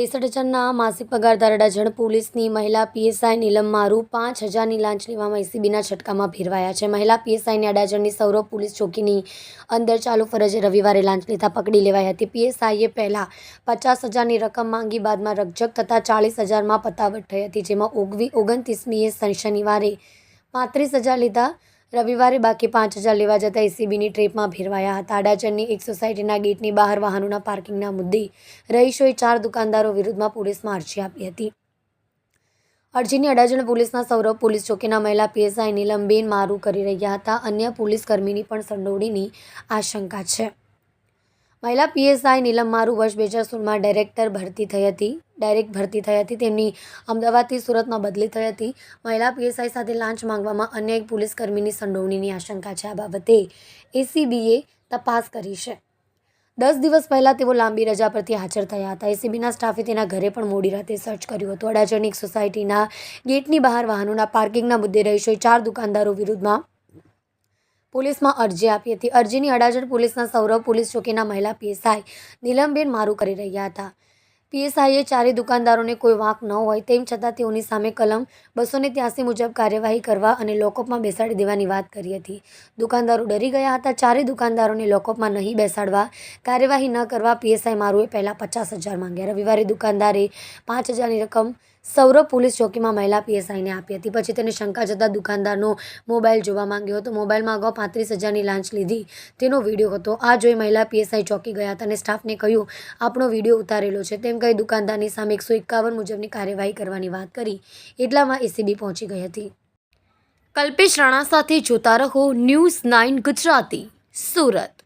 ત્રેસઠ હજારના માસિક પગાર અડાજણ પોલીસની મહિલા પીએસઆઈ નીલમ મારુ પાંચ હજારની લાંચ લેવામાં એસીબીના છટકામાં ફેરવાયા છે. મહિલા પીએસઆઈની અડાજણની સૌરભ પોલીસ ચોકીની અંદર ચાલુ ફરજે રવિવારે લાંચ લેતા પકડી લેવાઈ હતી. પીએસઆઈએ પહેલાં પચાસ હજારની રકમ માંગી બાદમાં રકઝક થતાં ચાલીસ હજારમાં પતાવટ થઈ હતી, જેમાં ઓગવી ઓગણત્રીસમીએ શનિ- શનિવારે પાંત્રીસ હજાર લીધા રવિવારે બાકી પાંચ હજાર લેવા જતાં એસીબીની ટ્રીપમાં ભેરવાયા હતા. અડાજણની એક સોસાયટીના ગેટની બહાર વાહનોના પાર્કિંગના મુદ્દે રહીશોએ ચાર દુકાનદારો વિરુદ્ધમાં પોલીસમાં અરજી આપી હતી. અરજીની અડાજણ પોલીસના સૌરભ પોલીસ ચોકીના મહિલા પીએસઆઈ નીલમબેન મારું કરી રહ્યા હતા. અન્ય પોલીસ કર્મીની પણ સંડોવણીની આશંકા છે. મહિલા પીએસઆઈ નીલમ મારુ વર્ષ બે હજાર સોળમાં ડાયરેક્ટર ભરતી થઈ હતી. ડાયરેક્ટ ભરતી થઈ હતી. તેમની અમદાવાદથી સુરતમાં બદલી થઈ હતી. મહિલા પીએસઆઈ સાથે લાંચ માંગવામાં અન્ય એક પોલીસકર્મીની સંડોવણીની આશંકા છે આ બાબતે એસીબીએ તપાસ કરી છે. દસ દિવસ પહેલાં તેઓ લાંબી રજા પરથી હાજર થયા હતા. એસીબીના સ્ટાફે તેના ઘરે પણ મોડી રાતે સર્ચ કર્યું હતું. અડાજણની સોસાયટીના ગેટની બહાર વાહનોના પાર્કિંગના મુદ્દે રહીશોએ ચાર દુકાનદારો વિરુદ્ધમાં પોલીસમાં અરજી આપી હતી. અરજીની અડાજણ પોલીસના સૌરભ, પોલીસ ચોકીના મહિલા પીએસઆઈ નીલમબેન મારું કરી રહ્યા હતા. પીએસઆઈએ ચારેય દુકાનદારોને કોઈ વાંક ન હોય તેમ છતાં તેઓની સામે કલમ બસો ત્યાસી મુજબ કાર્યવાહી કરવા અને લોકઅપમાં બેસાડી દેવાની વાત કરી હતી. દુકાનદારો ડરી ગયા હતા. ચારેય દુકાનદારોને લોકઅપમાં નહીં બેસાડવા કાર્યવાહી ન કરવા પીએસઆઈ મારુએ પહેલાં પચાસ હજાર માંગ્યા. રવિવારે દુકાનદારે પાંચ હજારની રકમ સૌરભ પોલીસ ચોકીમાં મહિલા પીએસઆઈને આપી હતી. પછી તેને શંકા જતાં દુકાનદારનો મોબાઈલ જોવા માંગ્યો હતો. મોબાઈલમાં અગાઉ પાંત્રીસ હજારની લાંચ લીધી. તેનો વીડિયો હતો. આ જોઈ મહિલા પીએસઆઈ ચોકી ગયા હતા અને સ્ટાફને કહ્યું આપણો વીડિયો ઉતારેલો છે. તેમ કહી દુકાનદારની સામે એકસો એકાવન મુજબની કાર્યવાહી કરવાની વાત કરી. એટલામાં એસીબી પહોંચી ગઈ હતી. કલ્પેશ રાણા સાથે જોતા રહો ન્યૂઝ નાઇન ગુજરાતી, સુરત.